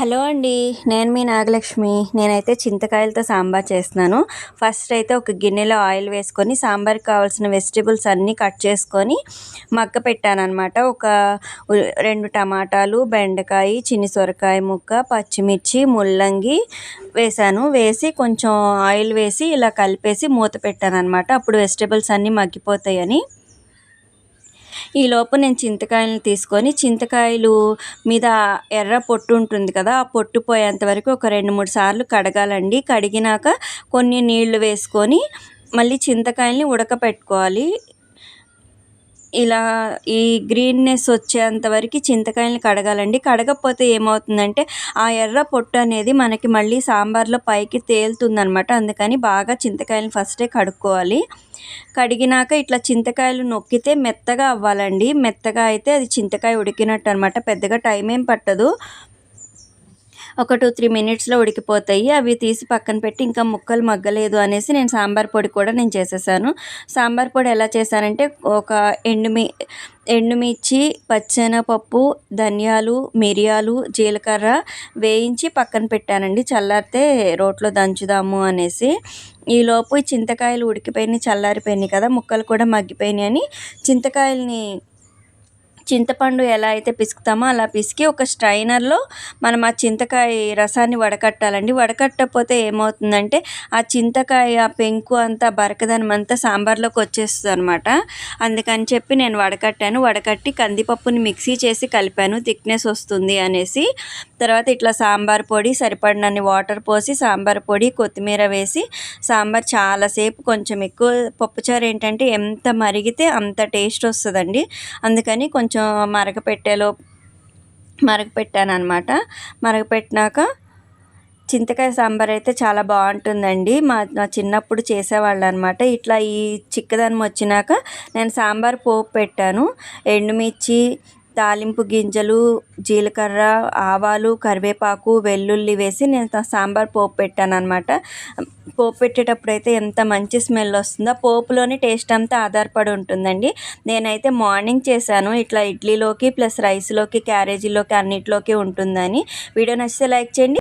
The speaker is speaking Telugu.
హలో అండి నేను మీ నాగలక్ష్మి. నేనైతే చింతకాయలతో సాంబార్ చేస్తున్నాను. ఫస్ట్ అయితే ఒక గిన్నెలో ఆయిల్ వేసుకొని సాంబార్కి కావాల్సిన వెజిటేబుల్స్ అన్నీ కట్ చేసుకొని మక్క పెట్టానమాట ఒక రెండు టమాటాలు బెండకాయ చిన్ని సొరకాయ ముక్క పచ్చిమిర్చి ముల్లంగి వేసాను వేసి కొంచెం ఆయిల్ వేసి ఇలా కలిపేసి మూత పెట్టాను అనమాట అప్పుడు వెజిటేబుల్స్ అన్నీ మగ్గిపోతాయని. ఈలోపు నేను చింతకాయలను తీసుకొని చింతకాయలు మీద ఎర్ర పొట్టు ఉంటుంది కదా ఆ పొట్టు పోయేంత వరకు ఒక రెండు మూడు సార్లు కడగాలండి. కడిగినాక కొన్ని నీళ్ళు వేసుకొని మళ్ళీ చింతకాయల్ని ఉడకపెట్టుకోవాలి. ఇలా ఈ గ్రీన్నెస్ వచ్చేంత వరకు చింతకాయలని కడగాలండి. కడగకపోతే ఏమవుతుందంటే ఆ ఎర్ర పొట్టు అనేది మనకి మళ్ళీ సాంబార్లో పైకి తేలుతుందనమాట. అందుకని బాగా చింతకాయలను ఫస్టే కడుక్కోవాలి. కడిగినాక ఇట్లా చింతకాయలు నొక్కితే మెత్తగా అవ్వాలండి. మెత్తగా అయితే అది చింతకాయ ఉడికినట్టు అనమాట పెద్దగా టైం ఏం పట్టదు. ఒక టూ త్రీ మినిట్స్లో ఉడికిపోతాయి. అవి తీసి పక్కన పెట్టి ఇంకా ముక్కలు మగ్గలేదు అనేసి నేను సాంబార్ పొడి కూడా నేను చేసేసాను. సాంబార్ పొడి ఎలా చేశానంటే ఒక ఎండుమి ఎండుమిర్చి పచ్చెనపప్పు ధనియాలు మిరియాలు జీలకర్ర వేయించి పక్కన పెట్టానండి. చల్లారితే రోట్లో దంచుదాము అనేసి. ఈలోపు చింతకాయలు ఉడికిపోయినాయి చల్లారిపోయినాయి కదా ముక్కలు కూడా మగ్గిపోయినాయి అని చింతకాయలని చింతపండు ఎలా అయితే పిసుకుతామో అలా పిసికి ఒక స్ట్రైనర్లో మనం ఆ చింతకాయ రసాన్ని వడకట్టాలండి. వడకట్టకపోతే ఏమవుతుందంటే ఆ చింతకాయ ఆ పెంకు అంతా బరకదనం అంతా సాంబార్లోకి వచ్చేస్తుంది అనమాట అందుకని చెప్పి నేను వడకట్టాను. వడకట్టి కందిపప్పుని మిక్సీ చేసి కలిపాను. థిక్నెస్ వస్తుంది అనేసి. తర్వాత ఇట్లా సాంబార్ పొడి సరిపడినన్ని వాటర్ పోసి సాంబార్ పొడి కొత్తిమీర వేసి సాంబార్ చాలాసేపు కొంచెం ఎక్కువ పప్పుచారు ఏంటంటే ఎంత మరిగితే అంత టేస్ట్ వస్తుందండి. అందుకని కొంచెం కొంచెం మరగపెట్టేలో మరగపెట్టాను అనమాట మరగపెట్టినాక చింతకాయ సాంబార్ అయితే చాలా బాగుంటుందండి. మా మా చిన్నప్పుడు చేసేవాళ్ళు అనమాట ఇట్లా ఈ చిక్కదనం వచ్చినాక నేను సాంబార్ పోపు పెట్టాను. ఎండుమిర్చి తాలింపు గింజలు జీలకర్ర ఆవాలు కరివేపాకు వెల్లుల్లి వేసి నేను సాంబార్ పోపు పెట్టాను అనమాట పోపు పెట్టేటప్పుడు అయితే ఎంత మంచి స్మెల్ వస్తుందో పోపులోని టేస్ట్ అంతా ఆధారపడి ఉంటుందండి. నేనైతే మార్నింగ్ చేశాను. ఇట్లా ఇడ్లీలోకి ప్లస్ రైస్లోకి క్యారేజీలోకి అన్నిటిలోకి ఉంటుందని. వీడియో నచ్చితే లైక్ చేయండి.